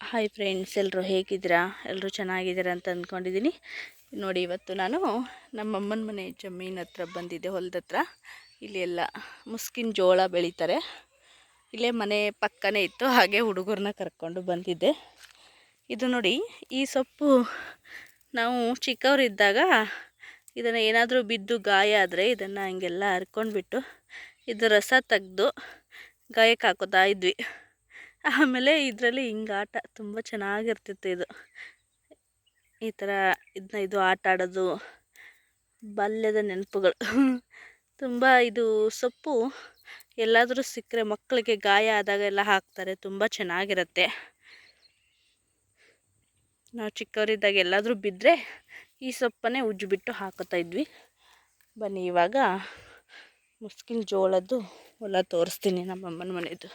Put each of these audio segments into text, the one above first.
Hi friends ಎಲ್ಲರೂ ಹೇಗಿದ್ದೀರಾ? ಎಲ್ಲರೂ ಚೆನ್ನಾಗಿದ್ದೀರಾ ಅಂತ ಅಂದ್ಕೊಂಡಿದ್ದೀನಿ. ನೋಡಿ, ಇವತ್ತು ನಾನು ನಮ್ಮಮ್ಮನ ಮನೆ ಜಮೀನ್ ಹತ್ರ ಬಂದಿದ್ದೆ, ಹೊಲದ ಹತ್ರ. ಇಲ್ಲಿ ಎಲ್ಲ ಮುಸ್ಕಿನ ಜೋಳ ಬೆಳೀತಾರೆ. ಇಲ್ಲೇ ಮನೆ ಪಕ್ಕನೇ ಇತ್ತು, ಹಾಗೆ ಹುಡುಗರನ್ನ ಕರ್ಕೊಂಡು ಬಂದಿದ್ದೆ. ಇದು ನೋಡಿ, ಈ ಸೊಪ್ಪು ನಾವು ಚಿಕ್ಕವರಿದ್ದಾಗ ಇದನ್ನು ಏನಾದರೂ ಬಿದ್ದು ಗಾಯ ಆದರೆ ಇದನ್ನು ಹಂಗೆಲ್ಲ ಹರ್ಕೊಂಡ್ಬಿಟ್ಟು ಇದು ರಸ ತೆಗೆದು ಗಾಯಕ್ಕೆ ಹಾಕೋತಾ ಇದ್ವಿ. ಆಮೇಲೆ ಇದರಲ್ಲಿ ಹಿಂಗೆ ಆಟ ತುಂಬ ಚೆನ್ನಾಗಿರ್ತಿತ್ತು ಇದು. ಈ ಥರ ಇದನ್ನ ಇದು ಆಟ ಆಡೋದು, ಬಾಲ್ಯದ ನೆನಪುಗಳು. ತುಂಬ ಇದು ಸೊಪ್ಪು ಎಲ್ಲಾದರೂ ಸಿಕ್ಕರೆ ಮಕ್ಕಳಿಗೆ ಗಾಯ ಆದಾಗ ಎಲ್ಲ ಹಾಕ್ತಾರೆ, ತುಂಬ ಚೆನ್ನಾಗಿರುತ್ತೆ. ನಾವು ಚಿಕ್ಕವರಿದ್ದಾಗ ಎಲ್ಲಾದರೂ ಬಿದ್ದರೆ ಈ ಸೊಪ್ಪನ್ನೇ ಉಜ್ಜಿಬಿಟ್ಟು ಹಾಕುತ್ತಾ ಇದ್ವಿ. ಬನ್ನಿ ಇವಾಗ, ಮುಸ್ಕಿನ ಜೋಳದ್ದು ಹೊಲ ತೋರಿಸ್ತೀನಿ ನಮ್ಮಮ್ಮನ ಮನೆಯದು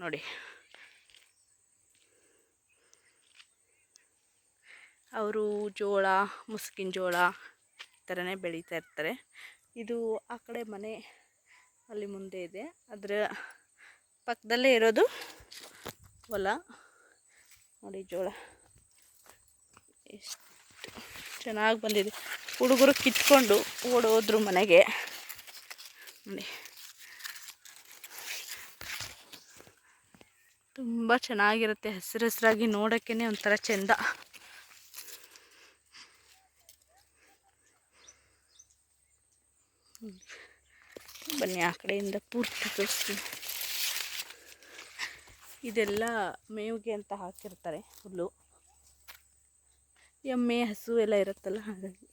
ನೋಡಿ. ಅವರು ಜೋಳ, ಮುಸ್ಕಿನ ಜೋಳ ಈ ಥರನೇ ಬೆಳೀತಾ ಇರ್ತಾರೆ. ಇದು ಆ ಕಡೆ ಮನೆ ಅಲ್ಲಿ ಮುಂದೆ ಇದೆ. ಅದರ ಪಕ್ಕದಲ್ಲೇ ಇರೋದು ಹೊಲ. ನೋಡಿ ಜೋಳ. ಎಷ್ಟು ಚೆನ್ನಾಗಿ ಬಂದಿದೆ. ಹುಡುಗರು ಕಿತ್ಕೊಂಡು ಓಡೋದ್ರು ಮನೆಗೆ. ನೋಡಿ. ತುಂಬ ಚೆನ್ನಾಗಿರುತ್ತೆ ಹಸಿರು ಹಸಿರಾಗಿ ನೋಡೋಕ್ಕೇ ಒಂಥರ ಚೆಂದ. ಬನ್ನಿ ಆ ಕಡೆಯಿಂದ ಪೂರ್ತಿ ತೋರಿಸ್ತೀನಿ. ಇದೆಲ್ಲ ಮೇವಿಗೆ ಅಂತ ಹಾಕಿರ್ತಾರೆ ಹುಲ್ಲು. ಎಮ್ಮೆ, ಹಸು ಎಲ್ಲ ಇರುತ್ತಲ್ಲ ಹಾಗಾಗಿ.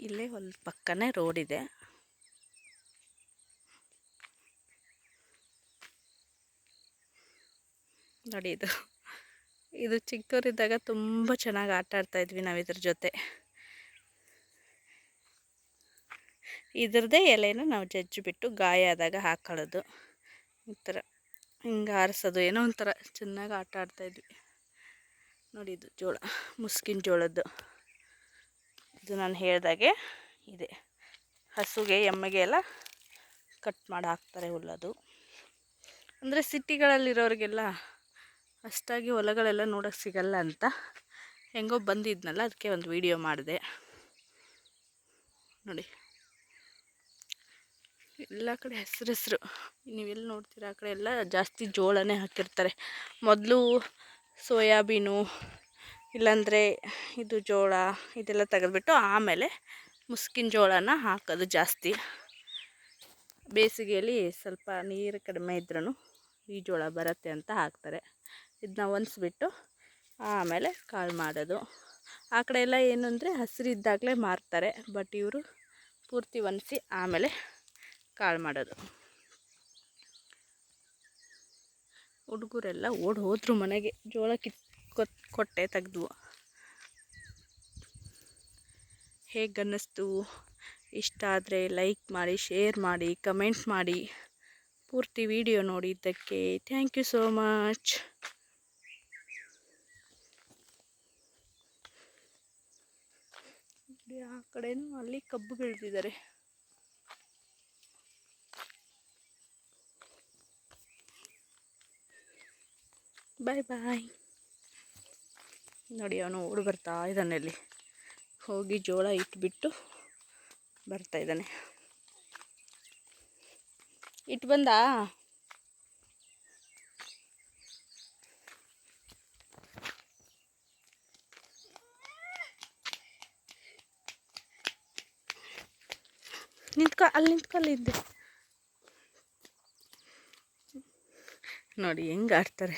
ಇಲ್ಲೇ ಒಂದು ಪಕ್ಕನೇ ರೋಡ್ ಇದೆ. ನೋಡಿ ಇದು. ಇದು ಚಿಕ್ಕವರಿದ್ದಾಗ ತುಂಬ ಚೆನ್ನಾಗಿ ಆಟ ಆಡ್ತಾ ಇದ್ವಿ ನಾವು ಇದ್ರ ಜೊತೆ. ಇದ್ರದ್ದೇ ಎಲೆನ ನಾವು ಜಜ್ಜಿ ಬಿಟ್ಟು ಗಾಯ ಆದಾಗ ಹಾಕೊಳ್ಳೋದು. ಈ ಥರ ಹಿಂಗೆ ಆರಿಸೋದು. ಏನೋ ಒಂಥರ ಚೆನ್ನಾಗಿ ಆಟ ಆಡ್ತಾಯಿದ್ವಿ ನೋಡಿ ಇದು ಜೋಳ, ಮುಸ್ಕಿನ ಜೋಳದ್ದು. ಇದು ನಾನು ಹೇಳಿದಾಗೆ ಇದೆ. ಹಸುಗೆ, ಎಮ್ಮೆಗೆ ಎಲ್ಲ ಕಟ್ ಮಾಡಿ ಹಾಕ್ತಾರೆ ಹುಲ್ಲದು. ಅಂದರೆ ಸಿಟಿಗಳಲ್ಲಿರೋರಿಗೆಲ್ಲ ಅಷ್ಟಾಗಿ ಹೊಲಗಳೆಲ್ಲ ನೋಡೋಕ್ಕೆ ಸಿಗಲ್ಲ ಅಂತ ಹೆಂಗೋ ಬಂದಿದ್ನಲ್ಲ, ಅದಕ್ಕೆ ಒಂದು ವಿಡಿಯೋ ಮಾಡಿದೆ. ನೋಡಿ. ಎಲ್ಲ ಕಡೆ ಹೆಸರು ಹೆಸರು ನೀವೆಲ್ಲಿ ನೋಡ್ತೀರಾ? ಆ ಕಡೆ ಎಲ್ಲ ಜಾಸ್ತಿ ಜೋಳನೇ ಹಾಕಿರ್ತಾರೆ. ಮೊದಲು ಸೋಯಾಬೀನು ಇಲ್ಲಾಂದರೆ ಇದು ಜೋಳ ಇದೆಲ್ಲ ತೆಗೆದುಬಿಟ್ಟು ಆಮೇಲೆ ಮುಸ್ಕಿನ ಜೋಳನ ಹಾಕೋದು ಜಾಸ್ತಿ. ಬೇಸಿಗೆಯಲ್ಲಿ ಸ್ವಲ್ಪ ನೀರು ಕಡಿಮೆ ಇದ್ರೂ ಈ ಜೋಳ ಬರುತ್ತೆ ಅಂತ ಹಾಕ್ತಾರೆ. ಇದನ್ನ ಒನ್ಸ್ಬಿಟ್ಟು ಆಮೇಲೆ ಕಾಳು ಮಾಡೋದು. ಆ ಕಡೆ ಎಲ್ಲ ಏನು ಅಂದರೆ ಹಸಿರಿದ್ದಾಗಲೇ ಮಾರ್ತಾರೆ, ಬಟ್ ಇವರು ಪೂರ್ತಿ ಒಣಸಿ ಆಮೇಲೆ ಕಾಳು ಮಾಡೋದು. ಹುಡುಗರೆಲ್ಲ ಓಡಿ ಹೋದರು ಮನೆಗೆ, ಜೋಳ ಕಿತ್ ಕೊಟ್ಟೆ ತೆಗ್ದು. ಹೇಗೆ ಅನ್ನಿಸ್ತು ಇಷ್ಟ ಆದರೆ ಲೈಕ್ ಮಾಡಿ ಶೇರ್ ಮಾಡಿ ಕಮೆಂಟ್ ಮಾಡಿ. ಪೂರ್ತಿ ವಿಡಿಯೋ ನೋಡಿದ್ದಕ್ಕೆ ಥ್ಯಾಂಕ್ ಯು ಸೋ ಮಚ್ ಆ ಕಡೆನೂ ಅಲ್ಲಿ ಕಬ್ಬು ಬೆಳೆದಿದ್ದಾರೆ ಬಾಯ್ ಬಾಯ್ ನೋಡಿ, ಅವನು ಓಡಿ ಬರ್ತಾ ಇದ್ದಾನೆ ಅಲ್ಲಿ ಹೋಗಿ ಜೋಳ ಇಟ್ಬಿಟ್ಟು ಬರ್ತಾ ಇದ್ದಾನೆ. ಇಟ್ಟು ಬಂದ? ನಿಂತ್ಕ, ಅಲ್ಲಿ ನಿಂತ್ಕಲ್ಲಿದ್ದೆ ನೋಡಿ, ಹೆಂಗೆ ಆಡ್ತಾರೆ.